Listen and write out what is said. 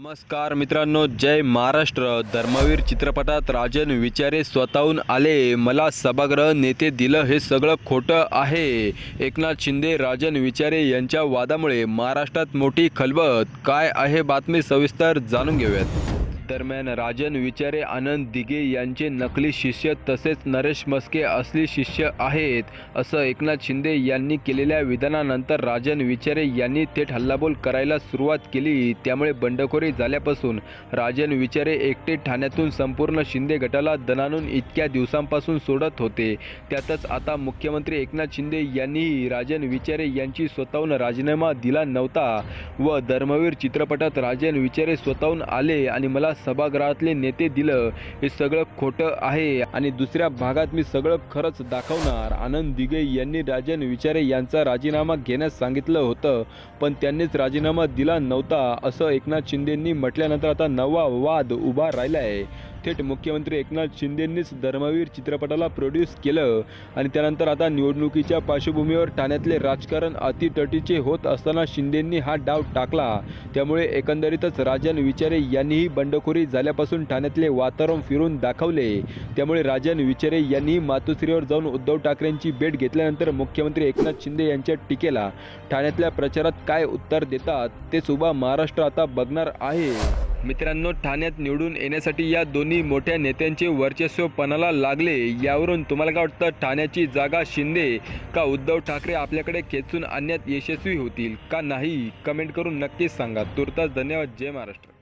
नमस्कार मित्रांनो जय महाराष्ट्र. धर्मवीर चित्रपटात राजन विचारे स्वतःहून आले. मला सभागृह नेते दिलं हे सगळं खोटं आहे. एकनाथ शिंदे राजन विचारे यांच्या वादामुळे महाराष्ट्रात मोठी खलबत. काय आहे बातमी सविस्तर जाणून घेऊयात. दरम्यान राजन विचारे आनंद दिघे यांचे नकली शिष्य तसेच नरेश मस्के असली शिष्य आहेत असं एकनाथ शिंदे यांनी केलेल्या विधानानंतर राजन विचारे यांनी थेट हल्लाबोल करायला सुरुवात केली. त्यामुळे बंडखोरी झाल्यापासून राजन विचारे एकटे ठाण्यातून संपूर्ण शिंदे गटाला दणानून इतक्या दिवसांपासून सोडत होते. त्यातच आता मुख्यमंत्री एकनाथ शिंदे यांनीही राजन विचारे यांची स्वतःहून राजीनामा दिला नव्हता व धर्मवीर चित्रपटात राजन विचारे स्वतःहून आले आणि मला सभागृहातले नेते दिलं हे सगळं खोटं आहे. आणि दुसऱ्या भागात मी सगळं खरंच दाखवणार. आनंद दिगे यांनी राजन विचारे यांचा राजीनामा घेण्यास सांगितलं होतं पण त्यांनीच राजीनामा दिला नव्हता असं एकनाथ शिंदेंनी म्हटल्यानंतर आता नवा वाद उभा राहिला आहे थेट मुख्यमंत्री एकनाथ शिंदेंनीच धर्मवीर चित्रपटाला प्रोड्यूस केलं आणि त्यानंतर आता निवडणुकीच्या पार्श्वभूमीवर ठाण्यातले राजकारण अतितटीचे होत असताना शिंदेंनी हा डाव टाकला. त्यामुळे एकंदरीतच राजन विचारे यांनीही बंडखोरी झाल्यापासून ठाण्यातले वातावरण फिरून दाखवले. त्यामुळे राजन विचारे यांनी मातोश्रीवर जाऊन उद्धव ठाकरेंची भेट घेतल्यानंतर मुख्यमंत्री एकनाथ शिंदे यांच्या टीकेला. ठाण्यातल्या प्रचारात काय उत्तर देतात ते उभा महाराष्ट्र आता बघणार आहे. मित्रांनो ठाण्यात निवडून येण्यासाठी या दोन्ही मोठ्या नेत्यांचे वर्चस्व पणाला लागले. यावरून तुम्हाला काय वाटतं? ठाण्याची जागा शिंदे का उद्धव ठाकरे आपल्याकडे खेचून आणण्यात यशस्वी होतील का नाही? कमेंट करून नक्कीच सांगा. तुर्तास धन्यवाद. जय महाराष्ट्र.